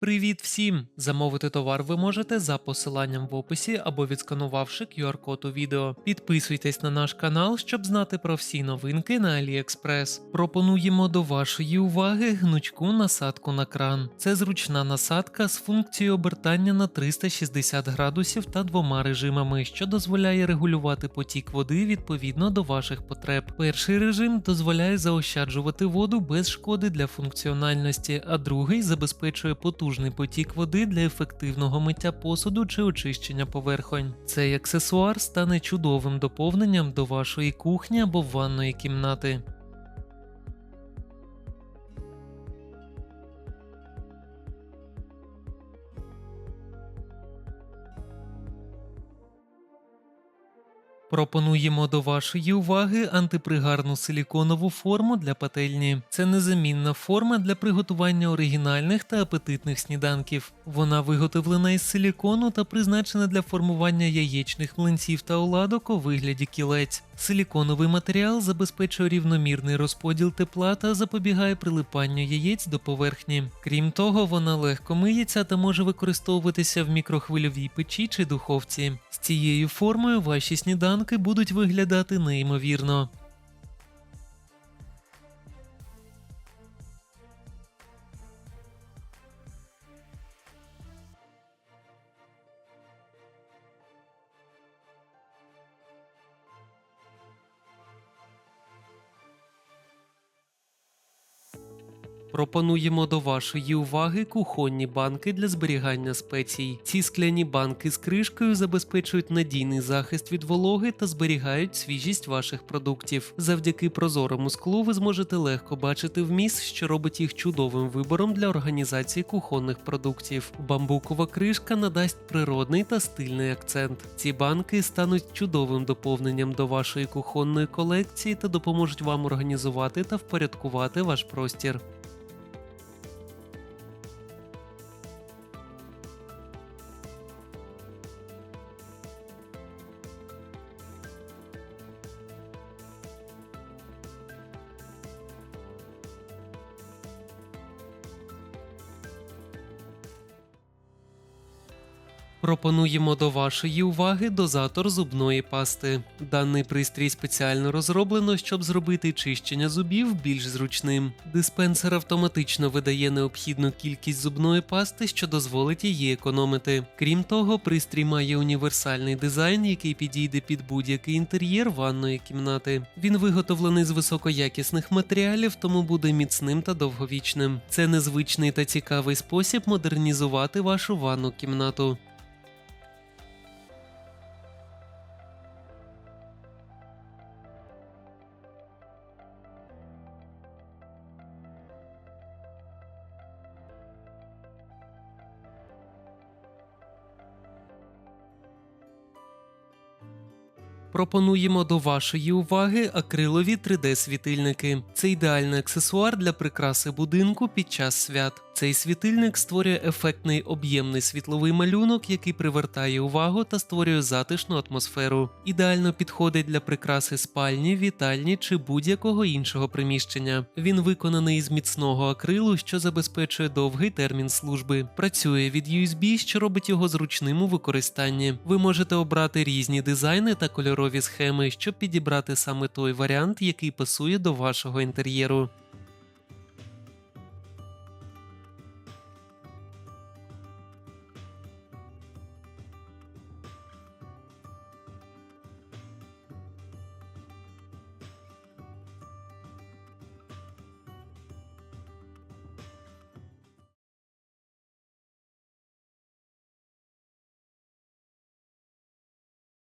Привіт всім! Замовити товар ви можете за посиланням в описі або відсканувавши QR-код у відео. Підписуйтесь на наш канал, щоб знати про всі новинки на AliExpress. Пропонуємо до вашої уваги гнучку насадку на кран. Це зручна насадка з функцією обертання на 360 градусів та двома режимами, що дозволяє регулювати потік води відповідно до ваших потреб. Перший режим дозволяє заощаджувати воду без шкоди для функціональності, а другий забезпечує потужний потік води для ефективного миття посуду чи очищення поверхонь. Цей аксесуар стане чудовим доповненням до вашої кухні або ванної кімнати. Пропонуємо до вашої уваги антипригарну силіконову форму для пательні. Це незамінна форма для приготування оригінальних та апетитних сніданків. Вона виготовлена із силікону та призначена для формування яєчних млинців та оладок у вигляді кілець. Силіконовий матеріал забезпечує рівномірний розподіл тепла та запобігає прилипанню яєць до поверхні. Крім того, вона легко миється та може використовуватися в мікрохвильовій печі чи духовці. З цією формою ваші сніданки будуть виглядати неймовірно. Пропонуємо до вашої уваги кухонні банки для зберігання спецій. Ці скляні банки з кришкою забезпечують надійний захист від вологи та зберігають свіжість ваших продуктів. Завдяки прозорому склу ви зможете легко бачити вміст, що робить їх чудовим вибором для організації кухонних продуктів. Бамбукова кришка надасть природний та стильний акцент. Ці банки стануть чудовим доповненням до вашої кухонної колекції та допоможуть вам організувати та впорядкувати ваш простір. Пропонуємо до вашої уваги дозатор зубної пасти. Даний пристрій спеціально розроблено, щоб зробити чищення зубів більш зручним. Диспенсер автоматично видає необхідну кількість зубної пасти, що дозволить її економити. Крім того, пристрій має універсальний дизайн, який підійде під будь-який інтер'єр ванної кімнати. Він виготовлений з високоякісних матеріалів, тому буде міцним та довговічним. Це незвичний та цікавий спосіб модернізувати вашу ванну кімнату. Пропонуємо до вашої уваги акрилові 3D-світильники. Це ідеальний аксесуар для прикраси будинку під час свят. Цей світильник створює ефектний об'ємний світловий малюнок, який привертає увагу та створює затишну атмосферу. Ідеально підходить для прикраси спальні, вітальні чи будь-якого іншого приміщення. Він виконаний із міцного акрилу, що забезпечує довгий термін служби. Працює від USB, що робить його зручним у використанні. Ви можете обрати різні дизайни та кольорові схеми, щоб підібрати саме той варіант, який пасує до вашого інтер'єру.